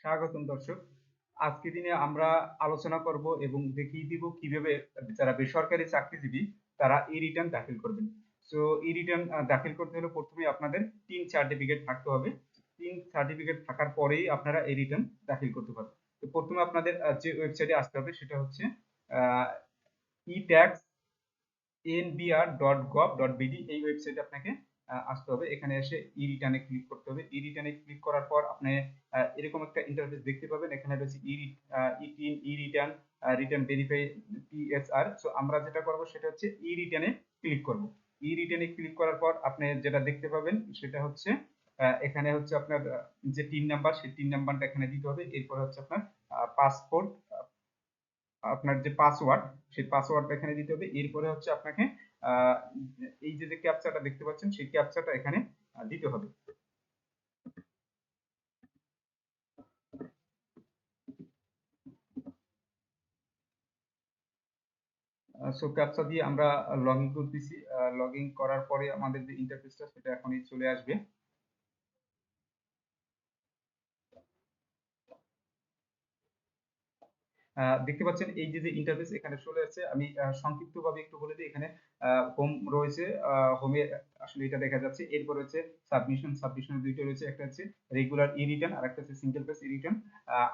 স্বাগতম দর্শক। আজকে দিনে আমরা আলোচনা করব এবং দেখিয়ে দিব কীভাবে যারা বেসরকারি চাকরিজীবী, তারা ই রিটার্ন দাখিল করবেন। সো ই রিটার্ন দাখিল করতে হলে প্রথমে আপনাদের তিন সার্টিফিকেট থাকতে হবে। তিন সার্টিফিকেট থাকার পরেই আপনারা এই রিটার্ন দাখিল করতে পারবেন। তো প্রথমে আপনাদের যে ওয়েবসাইটে আসতে হবে সেটা হচ্ছে E tax NBR dot gov dot BD এই ওয়েবসাইটে আপনাকে আসতে হবে। এখানে এসে ই রিটার্নে ক্লিক করতে হবে। ই রিটার্নে ক্লিক করার পর আপনি এরকম একটা ইন্টারফেস দেখতে পাবেন। এখানে রয়েছে E E return return verify PSR so আমরা যেটা করব সেটা হচ্ছে ই রিটার্নে ক্লিক করব। ই রিটার্নে ক্লিক করার পর আপনি যেটা দেখতে পাবেন সেটা হচ্ছে এখানে হচ্ছে আপনার যে তিন নাম্বার সেই তিন নাম্বারটা এখানে দিতে হবে। এরপর হচ্ছে আপনার পাসপোর্ট আপনার যে পাসওয়ার্ড সেই পাসওয়ার্ডটা এখানে দিতে হবে। এরপরে হচ্ছে আপনাকে এই যে যে ক্যাপচাটা দেখতে পাচ্ছেন, সেই ক্যাপচাটা এখানে দিতে হবে। সো ক্যাপচা দিয়ে আমরা লগ ইন করতেছি। লগ ইন করার পরে আমাদের যে ইন্টারফেসটা সেটা এখনই চলে আসবে। দেখতে পাচ্ছেন এই যে ইন্টারফেস এখানে চলে আসছে, আমি সংক্ষিপ্তভাবে একটু বলে দিই, এখানে হোম রয়েছে হোমে আসলে এটা দেখা যাচ্ছে, এরপর হচ্ছে সাবমিশন সাবমিশনের দুইটা রয়েছে, একটা হচ্ছে রেগুলার ই রিটার্ন আর একটা হচ্ছে সিঙ্গেল পেজ ই রিটার্ন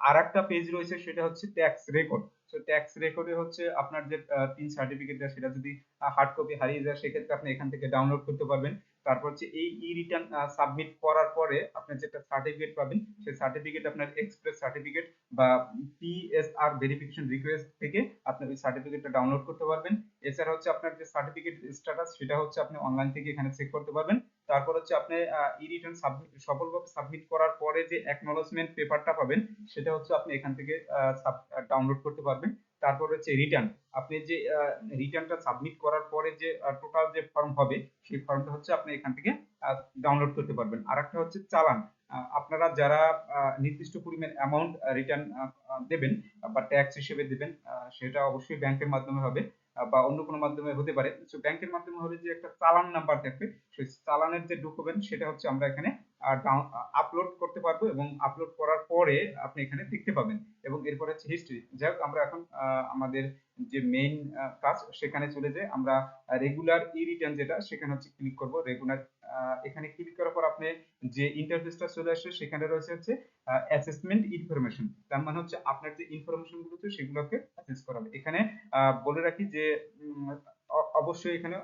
আর একটা পেজ রয়েছে, সেটা হচ্ছে ট্যাক্স রেকর্ড সো ট্যাক্স রেকর্ডে হচ্ছে আপনার যে তিন সার্টিফিকেটটা সেটা যদি হার্ড কপি হারিয়ে যায়, সেক্ষেত্রে আপনি এখান থেকে ডাউনলোড করতে পারবেন তারপর হচ্ছে এই ই রিটার্ন সাবমিট করার পরে আপনি যেটা সার্টিফিকেট পাবেন, সেই সার্টিফিকেট আপনার এক্সপ্রেস সার্টিফিকেট বা পিএসআর ভেরিফিকেশন রিকোয়েস্ট থেকে আপনি ওই সার্টিফিকেটটা ডাউনলোড করতে পারবেন। এছাড়া হচ্ছে আপনার যে সার্টিফিকেট স্ট্যাটাস সেটা হচ্ছে আপনি অনলাইন থেকে এখানে চেক করতে পারবেন। তারপর হচ্ছে আপনি ই রিটার্ন সফলভাবে সাবমিট করার পরে যে অ্যাকনোলেজমেন্ট পেপারটা পাবেন, সেটা হচ্ছে আপনি এখান থেকে ডাউনলোড করতে পারবেন। তারপর হচ্ছে রিটার্ন আপনি যে রিটার্নটা সাবমিট করার পরে যে টোটাল যে ফর্ম হবে, সেই ফর্মটা হচ্ছে আপনি এখান থেকে ডাউনলোড করতে পারবেন। আর একটা হচ্ছে চালান। আপনারা যারা নির্দিষ্ট পরিমাণ অ্যামাউন্ট রিটার্ন দেবেন বা ট্যাক্স হিসেবে দেবেন সেটা অবশ্যই ব্যাংকের মাধ্যমে হবে বা অন্য কোনো মাধ্যমে হতে পারে। ব্যাংকের মাধ্যমে হলে যে একটা চালান নাম্বার থাকবে, সেই চালানের যে ডকুমেন্ট সেটা হচ্ছে আমরা এখানে আপলোড করতে পারব এবং আপলোড করার পরে আপনি এখানে দেখতে পাবেন। এবং এরপর হচ্ছে হিস্ট্রি যাই হোক, আমরা এখন আমাদের যে মেইন কাজ সেখানে চলে যাই। আমরা রেগুলার ই রিটার্ন যেটা, সেখানে হচ্ছে ক্লিক করব। রেগুলার এখানে ক্লিক করার পর আপনি যে ইন্টারফেসটা চলে আসছে সেখানে রয়েছে হচ্ছে অ্যাসেসমেন্ট ইনফরমেশন তার মানে হচ্ছে আপনার যে ইনফরমেশনগুলো আছে, সেগুলোকে অ্যাসেস করা হবে। এখানে বলে রাখি যে অবশ্যই এখানে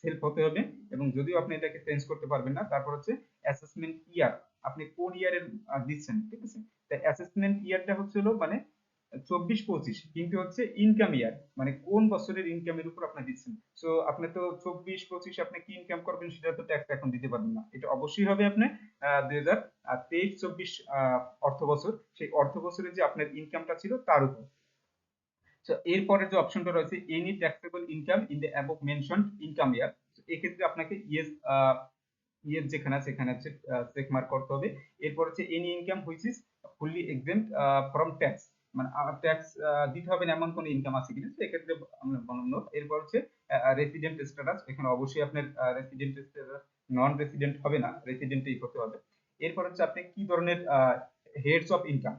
সেলফ হতে হবে এবং যদিও আপনি এটাকে চেঞ্জ করতে পারবেন না, তারপর হচ্ছে অ্যাসেসমেন্ট ইয়ার আপনি কোন ইয়ারের দিচ্ছেন, ঠিক আছে? তাই অ্যাসেসমেন্ট ইয়ারটা হচ্ছে হলো মানে চব্বিশ পঁচিশ, কিন্তু হচ্ছে ইনকাম ইয়ার মানে কোন বছরের ইনকামের উপর আপনি দিচ্ছেন? সো আপনি তো চব্বিশ পঁচিশ আপনি কি ইনকাম করবেন সেটা তো ট্যাক্স এখন দিতে পারবেন না। এটা অবশ্যই হবে আপনি দুই হাজার তেইশ, চব্বিশ অর্থ বছর সেই অর্থ বছরে যে আপনার ইনকামটা ছিল তার উপর। এরপরে যে অপশনটা রয়েছে any taxable income in the above mentioned income year এক্ষেত্রে আপনাকে ইয়েস ইয়েস যেখানে আছে সেখানে হচ্ছে চেক মার্ক করতে হবে। এরপর হচ্ছে any income which is fully exempt from tax মানে ট্যাক্স দিতে হবে না, এমন কোনো ইনকাম আছে কিনা, সেক্ষেত্রে আমরা এরপর হচ্ছে রেসিডেন্ট স্ট্যাটাস এখানে অবশ্যই আপনার রেসিডেন্ট স্ট্যাটাস নন রেসিডেন্ট হবে না রেসিডেন্টই করতে হবে। এরপর হচ্ছে, আপনি কি ধরনের heads of income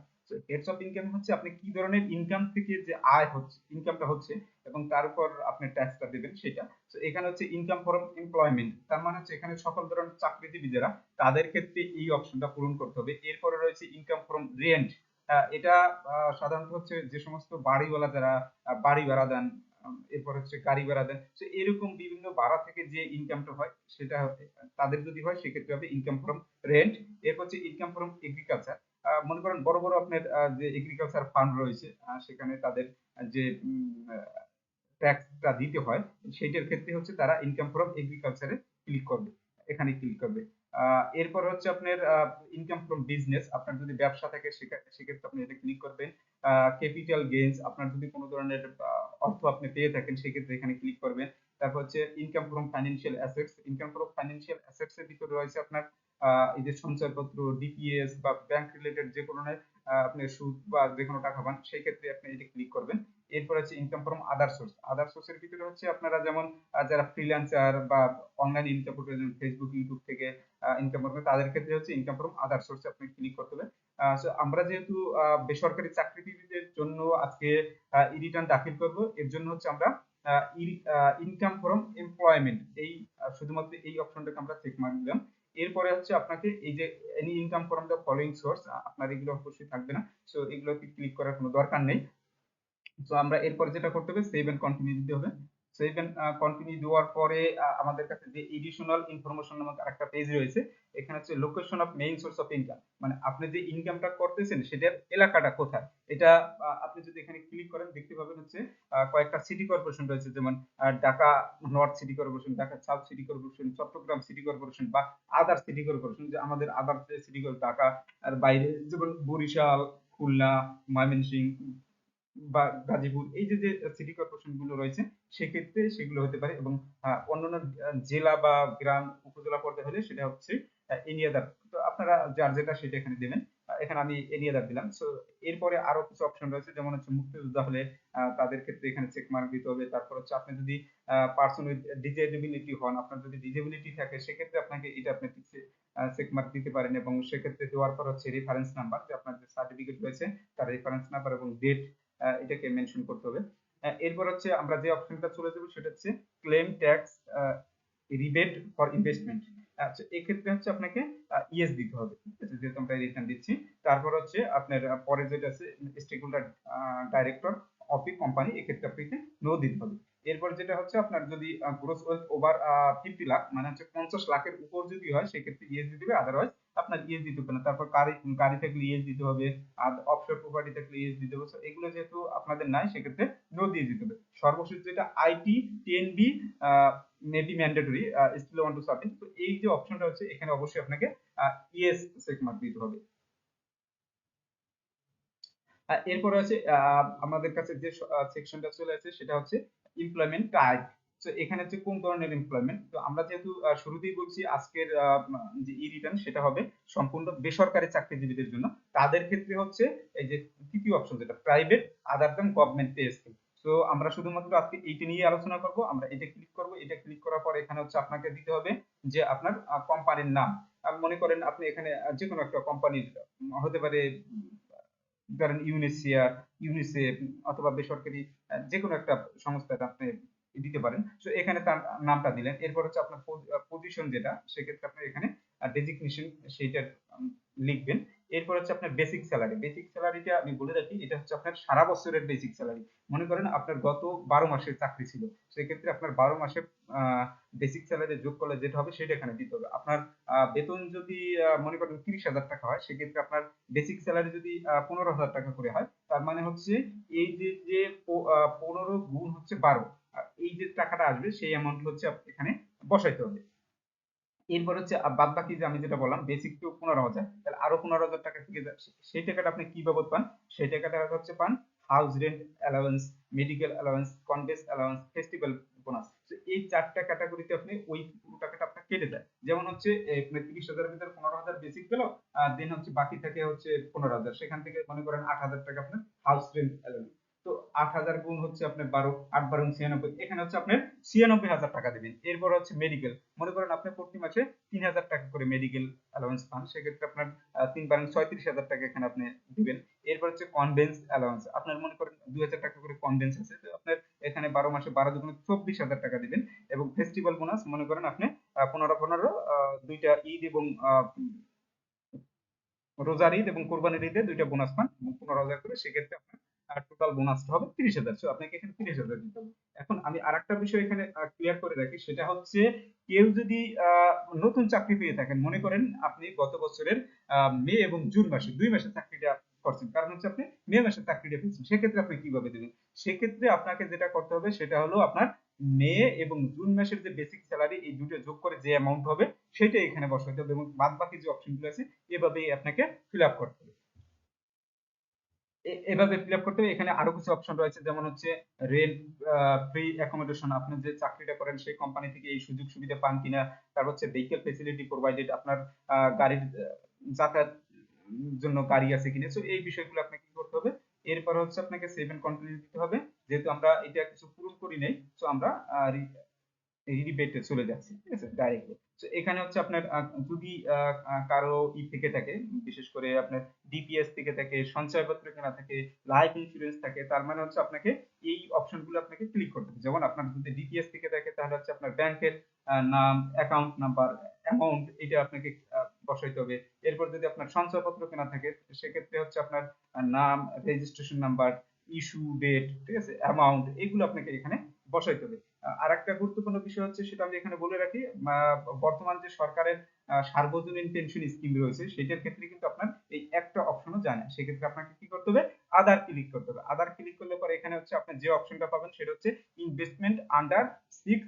heads of income হচ্ছে আপনি কি ধরনের ইনকাম থেকে যে আয় হচ্ছে ইনকামটা হচ্ছে এবং তার উপর আপনি ট্যাক্সটা দেবেন সেটা। তো এখানে হচ্ছে ইনকাম ফ্রম এমপ্লয়মেন্ট তার মানে হচ্ছে এখানে সকল ধরনের চাকরিজীবী যারা তাদের ক্ষেত্রে এই অপশনটা পূরণ করতে হবে। এরপরে রয়েছে ইনকাম ফ্রম রেন্ট এটা সাধারণত হচ্ছে যে সমস্ত বাড়িওয়ালা যারা বাড়ি ভাড়া দেন এরপর হচ্ছে গাড়ি ভাড়া দেন। তো এরকম বিভিন্ন ভাড়া থেকে যে ইনকামটা হয় সেটা তাদের যদি হয় সেক্ষেত্রে হবে ইনকাম ফ্রম রেন্ট এরপর হচ্ছে ইনকাম ফ্রম এগ্রিকালচার মনে করেন বড় বড় আপনার যে এগ্রিকালচার ফান্ড রয়েছে সেখানে তাদের যে ট্যাক্সটা দিতে হয়, সেইটার ক্ষেত্রে হচ্ছে তারা ইনকাম ফ্রম এগ্রিকালচারে ক্লিক করবে, এখানে ক্লিক করবে। এরপর হচ্ছে আপনার ইনকাম ফ্রম বিজনেস আপনার যদি ব্যবসা থাকে সেক্ষেত্রে আপনি এটা ক্লিক করবেন। ক্যাপিটাল গেইনস আপনার যদি কোনো ধরনের অর্থ আপনি পেয়ে থাকেন, সেক্ষেত্রে এখানে ক্লিক করবেন। তারপর হচ্ছে income from financial assets income from financial assets এর ভিতরে রয়েছে আপনার এই যে সঞ্চয়পত্র ডিপিএস বা ব্যাংক রিলেটেড যে কোনো আপনি সুদ বা যে কোনো টাকা পান, সেই ক্ষেত্রে আপনি এটা ক্লিক করবেন। এরপর হচ্ছে income from other source other সোর্সের ভিতরে হচ্ছে আপনারা যেমন যারা ফ্রিল্যান্সার বা অনলাইন ইনকাম করতে ফেসবুক ইউটিউব থেকে ইনকাম করবেন, তাদের ক্ষেত্রে হচ্ছে ইনকাম ফ্রম আদার সোর্সে আপনি ক্লিক করতে হবে আমরা যেহেতু বেসরকারি চাকরিজীবীদের জন্য আজকে রিটার্ন দাখিল করব, এর জন্য হচ্ছে আমরা ইনকাম ফ্রম এমপ্লয়মেন্ট এই শুধুমাত্র এই অপশনটাকে আমরা চেক মার্ক দিলাম। এরপরে হচ্ছে আপনাকে এই যে any income from the following source আপনার এগুলো অবশ্যই থাকবে না। সো এগুলোকে ক্লিক করার কোনো দরকার নেই। তো আমরা এরপরে যেটা করতে হবে সেভ এন্ড কন্টিনিউ দিতে হবে। এন্ড কন্টিনিউ দেওয়ার পরে আমাদের কাছে যে এডিশনাল ইনফরমেশন নামক আরেকটা পেজ রয়েছে, এখানে হচ্ছে location of main source of income মানে আপনি যে ইনকামটা করতেছেন, সেটার এলাকাটা কোথায়? এটা আপনি যদি এখানে ক্লিক করেন, দেখতে পাবেন হচ্ছে কয়েকটা সিটি কর্পোরেশন রয়েছে, যেমন Dhaka north city corporation Dhaka south city corporation Chattogram city corporation বা আদার সিটি কর্পোরেশন যে আমাদের আদার সিটি কর্পোরেশন ঢাকা, আর বাইরে, যেমন বরিশাল, খুলনা, ময়মনসিংহ বা গাজীপুর, এই যে যে সিটি কর্পোরেশনগুলো রয়েছে, সেক্ষেত্রে সেগুলো হতে পারে এবং অন্যান্য জেলা বা গ্রাম উপজেলা পর্যায়ে হলে সেটা হচ্ছে এনিয়াদার তো আপনারা যার যেটা সেটা এখানে দেবেন। এখানে আমি এনিয়াদার দিলাম। সো এরপরে আরও কিছু অপশন রয়েছে, যেমন হচ্ছে মুক্তিযোদ্ধা হলে তাদের ক্ষেত্রে এখানে চেক মার্ক দিতে হবে। তারপর হচ্ছে আপনি যদি পার্সন উইথ ডিজেবিলিটি হন, আপনার যদি ডিজেবিলিটি থাকে, সেক্ষেত্রে আপনাকে এটা আপনি চেক মার্ক দিতে পারেন এবং সেক্ষেত্রে দেওয়ার পর হচ্ছে রেফারেন্স নাম্বার যে আপনার যে সার্টিফিকেট রয়েছে, তার রেফারেন্স নাম্বার এবং ডেট এটাকে মেনশন করতে হবে। এরপর হচ্ছে আমরা যে অপশনটা চলে যাব সেটা হচ্ছে claim tax rebate for investment আচ্ছা এক্ষেত্রে হচ্ছে আপনাকে ইএস দিতে হবে। যেহেতু আমরা রিটার্ন দিচ্ছি। তারপর হচ্ছে আপনার পরে যেটা আছে stakeholder director of the company এক্ষেত্রে আপনাকে নো দিতে হবে। এরপর যেটা হচ্ছে আপনার যদি gross wealth over fifty lakh মানে হচ্ছে পঞ্চাশ লাখের উপর যদি হয়, সেক্ষেত্রে ইএস দিতে হবে। আদারওয়াইজ আপনার ইএস দিতে হবে না। তারপর গাড়ি গাড়ি থাকলে ইএস দিতে হবে, আর অফশোর প্রপার্টি থাকলে ইএস দিতে হবে। এগুলো যেহেতু আপনাদের নাই, সেক্ষেত্রে নো দিয়ে দিতে হবে। সর্বশেষ যেটা IT TNB maybe mandatory still want to submit তো এই যে অপশনটা হচ্ছে, এখানে অবশ্যই আপনাকে ইএস চেক মার্ক দিতে হবে। এরপর আছে আমাদের কাছে যে সেকশনটা চলে আছে সেটা হচ্ছে এমপ্লয়মেন্ট টাইপ তো এখানে হচ্ছে কোন ধরনের এমপ্লয়মেন্ট তো আমরা যেহেতু শুরুতেই বলছি আজকের যে ই রিটার্ন সেটা হবে সম্পূর্ণ বেসরকারি চাকরিজীবীদের জন্য। তাদের ক্ষেত্রে হচ্ছে এই যে তৃতীয় অপশন যেটা private other than government pay scheme তো আমরা শুধুমাত্র আজকে এইটা নিয়ে আলোচনা করব। আমরা এটা ক্লিক করব। এটা ক্লিক করার পর এখানে হচ্ছে আপনাকে দিতে হবে যে আপনার কোম্পানির নাম। মনে করেন আপনি এখানে যে কোনো একটা কোম্পানির হতে পারে, ধরেন ইউনিসিয়া ইউনিসেফ অথবা বেসরকারি যে কোনো একটা সংস্থাতে আপনি দিতে পারেন। তো এখানে তার নামটা দিলেন। এরপর হচ্ছে আপনার পজিশন যেটা, সেক্ষেত্রে আপনি এখানে ডেজিগনেশন সেইটা লিখবেন। এরপর হচ্ছে আপনার বেসিক স্যালারি বেসিক স্যালারিটা আমি বলে রাখি, এটা হচ্ছে আপনার সারা বছরের বেসিক স্যালারি মনে করেন আপনার গত বারো মাসের চাকরি ছিল। সেক্ষেত্রে আপনার বারো মাসের বেসিক স্যালারি যোগ করলে যেটা হবে, সেটা এখানে দিতে হবে। আপনার বেতন যদি মনে করেন তিরিশ হাজার টাকা হয়, সেক্ষেত্রে আপনার বেসিক স্যালারি যদি পনেরো হাজার টাকা করে হয়, তার মানে হচ্ছে এই যে যে পনেরো গুণ হচ্ছে বারো এই যে টাকাটা আসবে, সেই অ্যামাউন্ট হচ্ছে এখানে বসাইতে হবে। এরপর হচ্ছে বাদ বাকি যে আমি যেটা বললাম বেসিক টু পনেরো হাজার, তাহলে আরও পনেরো হাজার টাকা থেকে সেই টাকাটা আপনি কি বাবদ পান? সেই টাকাটা হচ্ছে পান house rent allowance medical allowance conveyance allowance festival bonus এই চারটা ক্যাটাগরিতে আপনি ওই পুরো টাকাটা আপনার কেটে দেয় যেমন হচ্ছে তিরিশ হাজারের ভিতরে পনেরো হাজার বেসিক পেল, আর দেন হচ্ছে বাকি থাকে হচ্ছে পনেরো হাজার। সেখান থেকে মনে করেন আট হাজার টাকা আপনার হাউস রেন্ট অ্যালাউয়েন্স তো আট হাজার গুণ হচ্ছে আপনার বারো, আট বারো ছিয়ানব্বই। এখানে হচ্ছে আপনার ছিয়ানব্বই হাজার টাকা দেবেন। এরপর হচ্ছে মেডিকেল মনে করেন আপনি প্রতি মাসে তিন হাজার টাকা করে মেডিকেল অ্যালাউন্স পান। সেক্ষেত্রে আপনার তিন বারেন ছয়ত্রিশ হাজার টাকা এখানে আপনি দিবেন। এরপর হচ্ছে কনভেন্স অ্যালাউন্স আপনার মনে করেন দুই হাজার টাকা করে কনভেন্স আছে, তো আপনার এখানে বারো মাসে বারো দুগুণে চব্বিশ হাজার টাকা দিবেন। এবং ফেস্টিভ্যাল বোনাস মনে করেন আপনি পনেরো পনেরো দুইটা ঈদ এবং রোজার ঈদ এবং কোরবানির ঈদে দুইটা বোনাস পান। পনেরো হাজার করে সেক্ষেত্রে আপনার টোটাল বোনাসটা হবে তিরিশ হাজার। সো আপনাকে এখানে তিরিশ হাজার দিতে হবে। এখন আমি আর একটা বিষয় এখানে ক্লিয়ার করে রাখি, সেটা হচ্ছে কেউ যদি নতুন চাকরি পেয়ে থাকেন, মনে করেন আপনি গত বছরের মে এবং জুন মাসে, দুই মাসের চাকরিটা করছেন। কারণ হচ্ছে আপনি মে মাসের চাকরিটা পেয়েছেন। সেক্ষেত্রে আপনি কীভাবে দেবেন? সেক্ষেত্রে আপনাকে যেটা করতে হবে, সেটা হলো আপনার মে এবং জুন মাসের যে বেসিক স্যালারি এই দুটো যোগ করে যে অ্যামাউন্ট হবে, সেটাই এখানে বসাতে হবে এবং বাদ বাকি যে অপশনগুলো আছে, এভাবেই আপনাকে ফিল আপ করতে হবে। এভাবে ফিল আপ করতে হবে। এখানে আরও কিছু অপশন রয়েছে, যেমন হচ্ছে রেন্ট ফ্রি অ্যাকোমোডেশন আপনি যে চাকরিটা করেন, সেই কোম্পানি থেকে এই সুযোগ সুবিধা পান কিনা তারপর হচ্ছে ভেহিকেল ফেসিলিটি প্রোভাইডেড আপনার গাড়ির যাতায়াত জন্য গাড়ি আছে কিনা। সো এই বিষয়গুলো আপনাকে কি করতে হবে? এরপর হচ্ছে আপনাকে সেভ এন্ড কন্টিনিউ দিতে হবে। যেহেতু আমরা এটা কিছু পূরণ করি নাই সো আমরা রিবেটে চলে যাচ্ছি, ঠিক আছে? ডাইরেক্টলি তো এখানে হচ্ছে আপনার যদি কারও ই থেকে থাকে, বিশেষ করে আপনার ডিপিএস থেকে থাকে, সঞ্চয়পত্র কেনা থাকে লাইফ ইন্স্যুরেন্স থাকে, তার মানে হচ্ছে আপনাকে এই অপশনগুলো আপনাকে ক্লিক করতে হবে। যেমন আপনার যদি ডিপিএস থেকে থাকে, তাহলে হচ্ছে আপনার ব্যাংকের নাম অ্যাকাউন্ট নাম্বার অ্যামাউন্ট এটা আপনাকে বসাইতে হবে। এরপর যদি আপনার সঞ্চয়পত্র কেনা থাকে, সেক্ষেত্রে হচ্ছে আপনার নাম রেজিস্ট্রেশন নাম্বার ইস্যু ডেট ঠিক আছে? অ্যামাউন্ট এগুলো আপনাকে এখানে বসাইতে হবে। আর একটা গুরুত্বপূর্ণ বিষয় হচ্ছে সেটা আমি এখানে বলে রাখি বর্তমান যে সরকারের সার্বজনীন পেনশন স্কিম রয়েছে, সেটার ক্ষেত্রে কিন্তু আপনার এই একটা অপশনও যায় না সেক্ষেত্রে আপনাকে কি করতে হবে? আদার ক্লিক করতে হবে। আদার ক্লিক করলে পরে এখানে হচ্ছে আপনি যে অপশনটা পাবেন সেটা হচ্ছে investment under six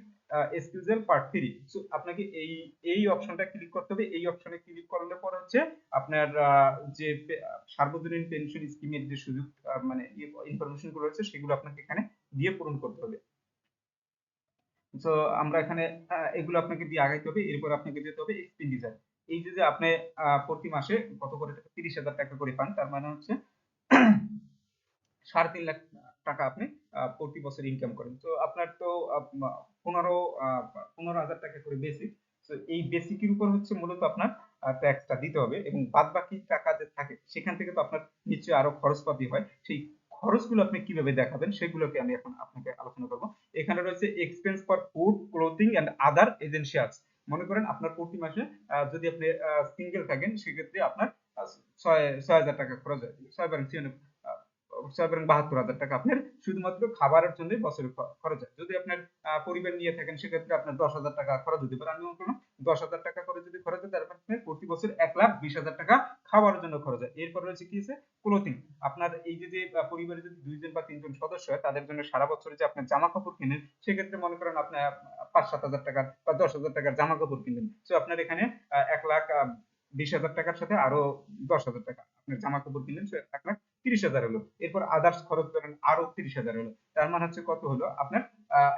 schedule part three so আপনাকে এই এই অপশনটা ক্লিক করতে হবে। এই অপশনে ক্লিক করলে পরে হচ্ছে আপনার যে, সার্বজনীন পেনশন স্কিমের যে সুযোগ মানে ইনফরমেশনগুলো রয়েছে সেগুলো আপনাকে এখানে দিয়ে পূরণ করতে হবে। তো আমরা এখানে এগুলো আপনাকে দিয়ে আগাইতে হবে, এরপর আপনাকে যেতে হবে এক্সপেন্ডিচার এই যে যে আপনি প্রতি মাসে কত করে তিরিশ হাজার টাকা করে পান, তার মানে হচ্ছে সাড়ে তিন লাখ টাকা আপনি প্রতি বছর ইনকাম করেন। তো আপনার তো পনেরো পনেরো হাজার টাকা করে বেসিক তো এই বেসিকের উপর হচ্ছে মূলত আপনার ট্যাক্সটা দিতে হবে এবং বাদ বাকি টাকা যে থাকে, সেখান থেকে তো আপনার নিশ্চয়ই আরও খরচপাতি হয়। সেই খরচগুলো আপনি কীভাবে দেখাবেন সেগুলোকে আমি এখন আপনাকে আলোচনা করব। এখানে রয়েছে expense for food clothing and other essentials মনে করেন আপনার প্রতি মাসে যদি আপনি সিঙ্গেল থাকেন, সেক্ষেত্রে আপনার ছয় ছয় হাজার টাকা খরচ হয়। ছয় বারং বাহাত্তর হাজার টাকা আপনার শুধুমাত্র খাবারের জন্য বছরে খরচ হয়। যদি আপনার পরিবার নিয়ে থাকেন, সেক্ষেত্রে আপনার দশ হাজার টাকা খরচ হতে পারে। আমি করলাম দশ হাজার টাকা করে যদি খরচ হয় মানে আপনার প্রতি বছর এক লাখ বিশ হাজার টাকা খাওয়ার জন্য খরচ হয়। এরপর রয়েছে কি আছে ক্লোথিং আপনার এই যে যে পরিবারে যদি দুইজন বা তিনজন সদস্য হয়, তাদের জন্য সারা বছরে যে আপনার জামা কাপড় কিনেন, সেক্ষেত্রে মনে করেন আপনার পাঁচ সাত হাজার টাকার বা দশ হাজার টাকার জামা কাপড় কিনলেন। তো আপনার এখানে এক লাখ বিশ হাজার টাকার সাথে আরও দশ হাজার টাকা আপনার জামা কাপড় কিনলেন এক লাখ তিরিশ হাজার হলো। এরপর আদার্স খরচ ধরেন আরও তিরিশ হাজার হলো। তার মানে হচ্ছে কত হলো? আপনার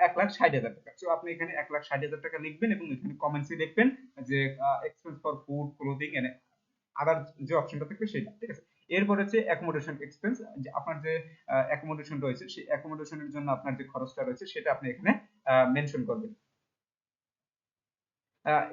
এক লাখ ষাট হাজার টাকা। তো আপনি এখানে এক লাখ ষাট হাজার টাকা লিখবেন এবং এখানে কমেন্টসে লিখবেন যে expense for food clothing and other যে অপশনটা থাকবে সেটা, ঠিক আছে? এরপর হচ্ছে অ্যাকোমোডেশন এক্সপেন্স যে আপনার যে অ্যাকোমোডেশন রয়েছে, সেই অ্যাকোমোডেশনের জন্য আপনার যে খরচটা রয়েছে, সেটা আপনি এখানে মেনশন করবেন।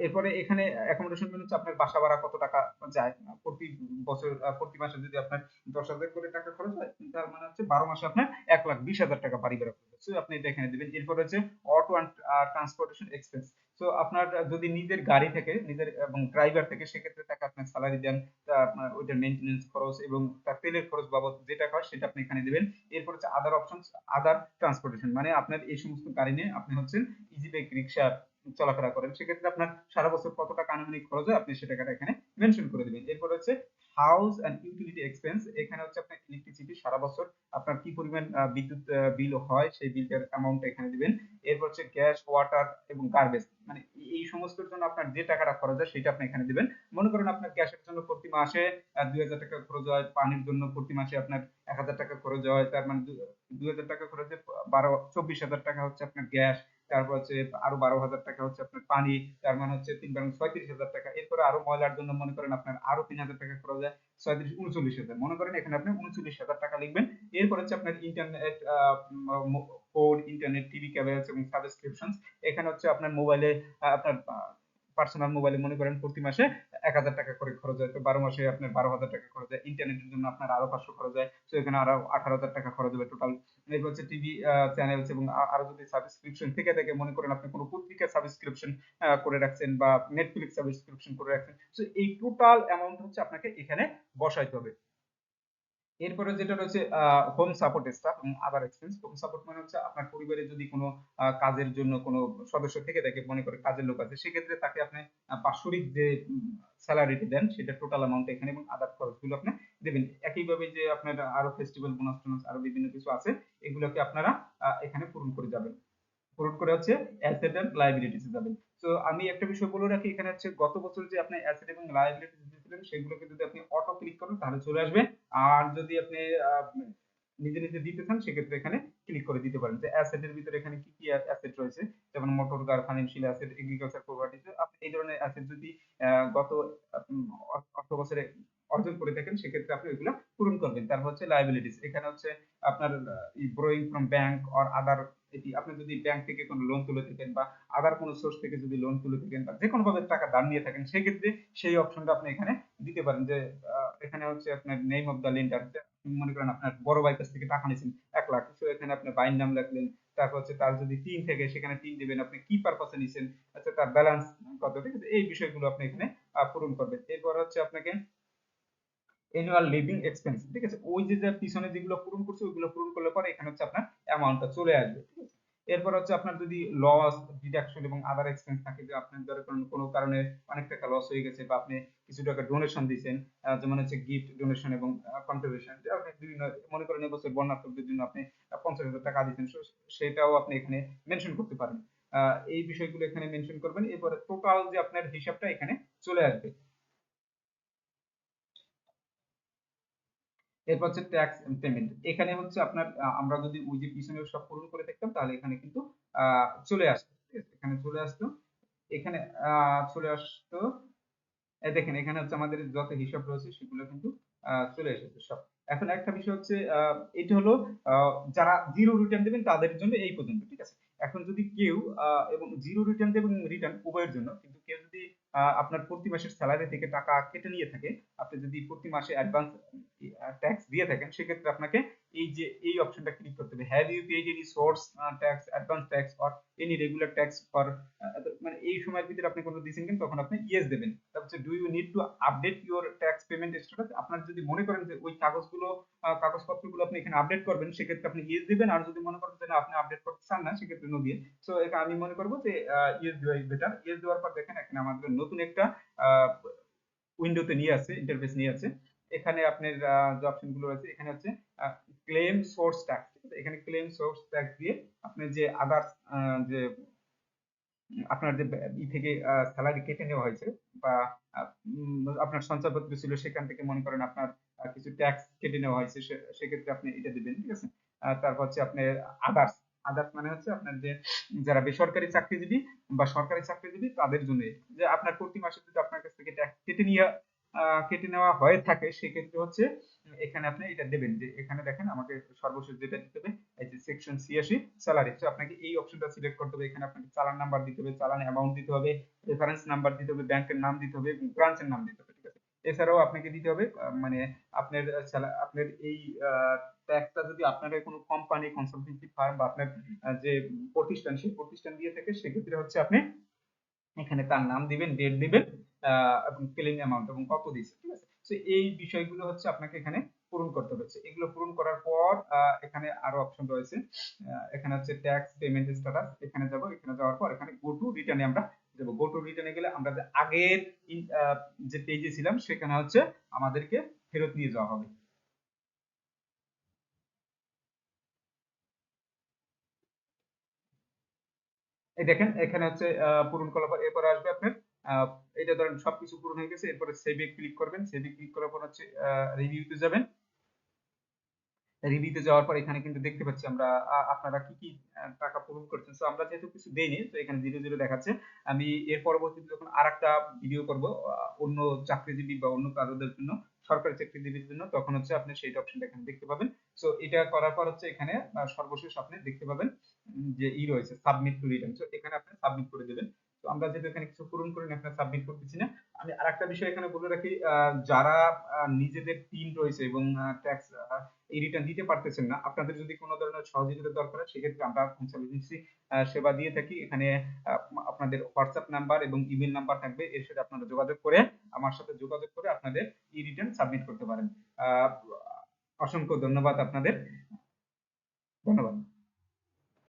এরপরে এখানে অ্যাকোমোডেশন মানে হচ্ছে আপনার বাসা ভাড়া কত টাকা যায়? প্রতি বছর প্রতি মাসে যদি আপনার দশ হাজার করে টাকা খরচ হয় তার মানে হচ্ছে বারো মাসে আপনার এক লাখ বিশ হাজার টাকা পড়বে। So, আপনি এটা এখানে দিবেন। এরপর হচ্ছে অটো অ্যান্ড ট্রান্সপোর্টেশন এক্সপেন্স তো আপনার যদি নিজের গাড়ি থেকে নিজের এবং ড্রাইভার থেকে সেক্ষেত্রে টাকা আপনার স্যালারি দেন আপনার ওইটার মেইনটেনেন্স খরচ এবং তার তেলের খরচ বাবদ যে টাকা হয় সেটা আপনি এখানে দিবেন। এরপর হচ্ছে আদার অপশন আদার ট্রান্সপোর্টেশন মানে আপনার এই সমস্ত গাড়ি নিয়ে আপনি হচ্ছেন ইজি রিক্সা চলাফেরা করেন, সেক্ষেত্রে আপনার সারা বছর কত টাকা আনুমানিক খরচ হয় আপনি সে টাকাটা এখানে মেনশন করে দিবেন। এরপর হচ্ছে হাউস অ্যান্ড ইউটিলিটি এক্সপেন্স এখানে হচ্ছে আপনার ইলেকট্রিসিটি সারা বছর আপনার কি পরিমাণ বিদ্যুৎ বিল হয় সেই বিলটার অ্যামাউন্ট এখানে দিবেন। এরপর হচ্ছে গ্যাস ওয়াটার এবং গার্বেজ মানে এই- সমস্তর জন্য আপনার যে টাকাটা খরচ হয় সেটা আপনি এখানে দিবেন। মনে করেন আপনার গ্যাসের জন্য প্রতি মাসে দুই হাজার টাকা খরচ হয়, পানির জন্য প্রতি মাসে আপনার এক হাজার টাকা খরচ হয়, তার মানে দুই হাজার টাকা খরচে বারো, চব্বিশ হাজার টাকা হচ্ছে আপনার গ্যাস তারপর হচ্ছে আরও বারো হাজার টাকা হচ্ছে আপনার পানি, তার মানে হচ্ছে তিন বারো ছয়ত্রিশ হাজার টাকা। এরপরে আরও ময়লার জন্য মনে করেন আপনার আরও তিন হাজার টাকা খরচ হয়, ছয়ত্রিশ, উনচল্লিশ হাজার। মনে করেন এখানে আপনি উনচল্লিশ হাজার টাকা লিখবেন। এরপর হচ্ছে আপনার internet phone internet TV cables এবং সাবস্ক্রিপশন এখানে হচ্ছে আপনার মোবাইলে আপনার পার্সোনাল মোবাইলে মনে করেন প্রতি মাসে এক হাজার টাকা করে খরচ হয়। তো বারো মাসে আপনার বারো হাজার টাকা খরচ হয়। ইন্টারনেটের জন্য আপনার আরও পাঁচশো খরচ হয়। তো এখানে আরও আঠারো হাজার টাকা খরচ হবে টোটাল এরপর হচ্ছে টিভি চ্যানেলস এবং আরও যদি সাবস্ক্রিপশন থেকে থাকে মনে করেন আপনি কোনো পত্রিকা সাবস্ক্রিপশন করে রাখছেন বা নেটফ্লিক্স সাবস্ক্রিপশন করে রাখছেন। তো এই টোটাল অ্যামাউন্ট হচ্ছে আপনাকে এখানে বসাইতে হবে। এরপরে যেটা রয়েছে হোম সাপোর্ট স্টাফ এবং আদার এক্সপেন্স হোম সাপোর্ট মানে হচ্ছে আপনার পরিবারে যদি কোনো কাজের জন্য কোনো সদস্য থেকে থাকে, মনে করে কাজের লোক আছে, সেক্ষেত্রে তাকে আপনি বাৎসরিক যে স্যালারিটি দেন, সেটা টোটাল অ্যামাউন্ট এখানে এবং আদার খরচগুলো আপনি দেবেন। একইভাবে যে আপনার আরও ফেস্টিভ্যাল বোনাস টোনাস, আরও বিভিন্ন কিছু আছে, এগুলোকে আপনারা এখানে পূরণ করে যাবেন। পূরণ করে হচ্ছে অ্যাসেট এন্ড লায়াবিলিটিস যাবেন। তো আমি একটা বিষয় বলে রাখি, এখানে হচ্ছে গত বছর যে আপনি অ্যাসেট এবং লায়াবিলিটিস দিয়েছিলেন সেগুলোকে যদি আপনি অটো ক্লিক করেন, তাহলে চলে আসবে। আর যদি আপনি নিজে নিজে দিতে চান, সেক্ষেত্রে এখানে ক্লিক করে দিতে পারেন। যে অ্যাসেটের ভিতরে এখানে কি কি অ্যাসেট রয়েছে? যেমন motor car financial asset agriculture properties এই ধরনের অ্যাসেট যদি গত অর্থ বছরে অর্জন করে থাকেন, সেক্ষেত্রে আপনি ওইগুলো পূরণ করবেন। তারপর হচ্ছে লাইবিলিটিস এখানে হচ্ছে আপনার borrowing from bank or other এটি, আপনি যদি ব্যাংক থেকে কোনো লোন তুলে থাকেন বা আদার কোনো সোর্স থেকে যদি লোন তুলে থাকেন বা যে কোনো ভাবে টাকা ধার নিয়ে থাকেন, সেক্ষেত্রে সেই অপশনটা আপনি এখানে দিতে পারেন যে এখানে হচ্ছে আপনার নেম অফ দ্য লেন্ডার মনে করেন আপনার বড় ভাইয়ের কাছ থেকে টাকা নিয়েছেন এক লাখ, তো এখানে আপনি বাইর নাম লিখলেন, তারপর হচ্ছে তার যদি টিন থেকে, সেখানে টিন দিবেন, আপনি কি পারপাসে নিছেন আচ্ছা তার ব্যালেন্স কত, ঠিক আছে? এই বিষয়গুলো আপনি এখানে পূরণ করবেন। এরপর হচ্ছে আপনাকে অ্যানুয়াল লিভিং এক্সপেন্স ঠিক আছে? ওই যে পিছনে যেগুলো পূরণ করছে, ওইগুলো পূরণ করলে পরে এখানে হচ্ছে আপনার অ্যামাউন্টটা চলে আসবে, ঠিক আছে? এরপর হচ্ছে আপনার যদি লস ডিডাকশন এবং আদার এক্সপেন্স থাকে, যে আপনার ধরে কোনো কারণে অনেক টাকা লস হয়ে গেছে বা আপনি কিছু টাকা ডোনেশন দিয়েছেন যেমন হচ্ছে গিফট ডোনেশন এবং কন্ট্রিবিউশন আপনি বিভিন্ন, মনে করেন এবছর বন্যার্থকদের জন্য আপনি পঞ্চাশ হাজার টাকা দিচ্ছেন সেটাও আপনি এখানে মেনশন করতে পারেন। এই বিষয়গুলো এখানে মেনশন করবেন, এরপরে টোটাল যে আপনার হিসাবটা এখানে চলে আসবে। এরপর হচ্ছে ট্যাক্স পেমেন্ট এখানে হচ্ছে আপনার আমরা যদি ওই যে পিছনে সব পূরণ করে থাকতাম তাহলে এখানে কিন্তু চলে আসতো? এখানে চলে আসতো। এখানে চলে আসতো। দেখেন, এখানে হচ্ছে আমাদের যত হিসাব রয়েছে, সেগুলো কিন্তু চলে এসেছে সব। এখন একটা বিষয় হচ্ছে এটা হলো যারা জিরো রিটার্ন দেবেন, তাদের জন্য এই পর্যন্ত, ঠিক আছে? এখন যদি কেউ এবং জিরো রিটার্ন দেবেন রিটার্ন উভয়ের জন্য, কিন্তু কেউ যদি আপনার প্রতি মাসের স্যালারি থেকে টাকা কেটে নিয়ে থাকে, আপনি যদি প্রতি মাসে অ্যাডভান্স ট্যাক্স দিয়ে থাকেন, সেক্ষেত্রে আপনাকে এই যে, এই অপশনটা ক্লিক করতে হবে। Have you paid any source tax advance tax or any regular tax for মানে এই সময়ের ভিতরে আপনি কোনো দিয়েছেন কিনা তখন আপনি ইয়েস দেবেন। তারপর do you need to update your tax payment status আপনার যদি মনে করেন যে, ওই কাগজগুলো কাগজপত্রগুলো আপনি এখানে আপডেট করবেন, সেক্ষেত্রে আপনি ইয়েস দিবেন। আর যদি মনে করেন যে, না, আপনি আপডেট করতে চান না, সেক্ষেত্রে নো দিয়ে। সো এটা আমি মনে করব যে ইয়েস দেওয়াই বেটার ইয়েস দেওয়ার পর দেখেন, এখানে আমাদের নতুন একটা উইন্ডোতে নিয়ে আছে ইন্টারফেস নিয়ে আছে। এখানে আপনার যে অপশনগুলো রয়েছে, এখানে হচ্ছে ক্লেম সোর্স ট্যাক্স এখানে ক্লেম সোর্স ট্যাক্স দিয়ে আপনি যে আদার্স যে আপনার যে ই থেকে স্যালারি কেটে নেওয়া হয়েছে বা আপনার সঞ্চয়পত্র ছিল, সেখান থেকে মনে করেন আপনার কিছু ট্যাক্স কেটে নেওয়া হয়েছে সেক্ষেত্রে আপনি এটা দিবেন, ঠিক আছে? তারপর হচ্ছে আপনার আদার্স আদার্স মানে হচ্ছে আপনার যে, যারা বেসরকারি চাকরিজীবী বা সরকারি চাকরিজীবী, তাদের জন্য, যে আপনার প্রতি মাসে যদি আপনার কাছ থেকে ট্যাক্স কেটে নিয়ে কেটে নেওয়া হয়ে থাকে, সেক্ষেত্রে হচ্ছে, এখানে আপনি এটা দেবেন যে, এখানে দেখেন আমাকে সর্বশেষ যেটা দিতে হবে, এই যে সেকশন ছিয়াশি স্যালারি তো আপনাকে এই অপশনটা সিলেক্ট করতে হবে, এখানে আপনাকে চালান নাম্বার দিতে হবে, চালান অ্যামাউন্ট দিতে হবে রেফারেন্স নাম্বার দিতে হবে, ব্যাংকের নাম দিতে হবে ব্রাঞ্চের নাম দিতে হবে, ঠিক আছে? এছাড়াও আপনাকে দিতে হবে মানে আপনার আপনার এই ট্যাক্সটা যদি আপনার কোনো কোম্পানি কনসালটেন্সি ফার্ম বা আপনার যে প্রতিষ্ঠান, সেই প্রতিষ্ঠান দিয়ে থাকে, সেক্ষেত্রে হচ্ছে আপনি এখানে তার নাম দিবেন ডেট দিবেন এবং অ্যামাউন্ট এবং কত দিয়েছে, ঠিক আছে? তো এই বিষয়গুলো হচ্ছে আপনাকে এখানে পূরণ করতে হচ্ছে। এগুলো পূরণ করার পর এখানে আরও অপশন রয়েছে। এখানে হচ্ছে ট্যাক্স পেমেন্ট স্ট্যাটাস এখানে যাব, এখানে যাওয়ার পর এখানে গো টু রিটার্নে আমরা যাব। গো টু রিটার্নে গেলে আমরা যে আগের যে পেজে ছিলাম, সেখানে হচ্ছে আমাদেরকে ফেরত নিয়ে যাওয়া হবে। এই দেখেন, এখানে হচ্ছে পূরণ করার পর এরপরে আসবে আপনার এটা ধরেন সবকিছু পূরণ হয়ে গেছে, এরপরে সেভে ক্লিক করবেন। সেভে ক্লিক করার পর হচ্ছে রিভিউতে যাবেন। রিভিউতে যাওয়ার পর এখানে কিন্তু দেখতে পাচ্ছি আমরা আপনারা কি কি টাকা পূরণ করছেন। তো আমরা যেহেতু কিছু দেইনি, তো এখানে জিরো জিরো দেখাচ্ছে। আমি এর পরবর্তীতে যখন আরেকটা ভিডিও করব অন্য চাকরিজীবী বা অন্য কারোদের জন্য, সরকারি চাকরিজীবীর জন্য, তখন হচ্ছে আপনি সেই অপশনটা এখানে দেখতে পাবেন। সো এটা করার পর হচ্ছে এখানে সর্বশেষ আপনি দেখতে পাবেন যে ই রয়েছে সাবমিট টু রিটার্ন সো এখানে আপনি সাবমিট করে দেবেন। তো আমরা যেহেতু এখানে কিছু পূরণ করি না এখানে সাবমিট করতেছি না। আমি আরেকটা বিষয় এখানে বলে রাখি যারা নিজেদের পিন রয়েছে এবং ট্যাক্স এই রিটার্ন দিতে পারতেছেন না, আপনাদের যদি কোনো ধরনের সহযোগিতা দরকার হয়, সেক্ষেত্রে আমরা কনসালটেন্সি সেবা দিয়ে থাকি। এখানে আপনাদের হোয়াটসঅ্যাপ নাম্বার এবং ইমেল নাম্বার থাকবে, এর সাথে আপনারা যোগাযোগ করে, আমার সাথে যোগাযোগ করে আপনাদের ই রিটার্ন সাবমিট করতে পারেন। অসংখ্য ধন্যবাদ আপনাদের। ধন্যবাদ।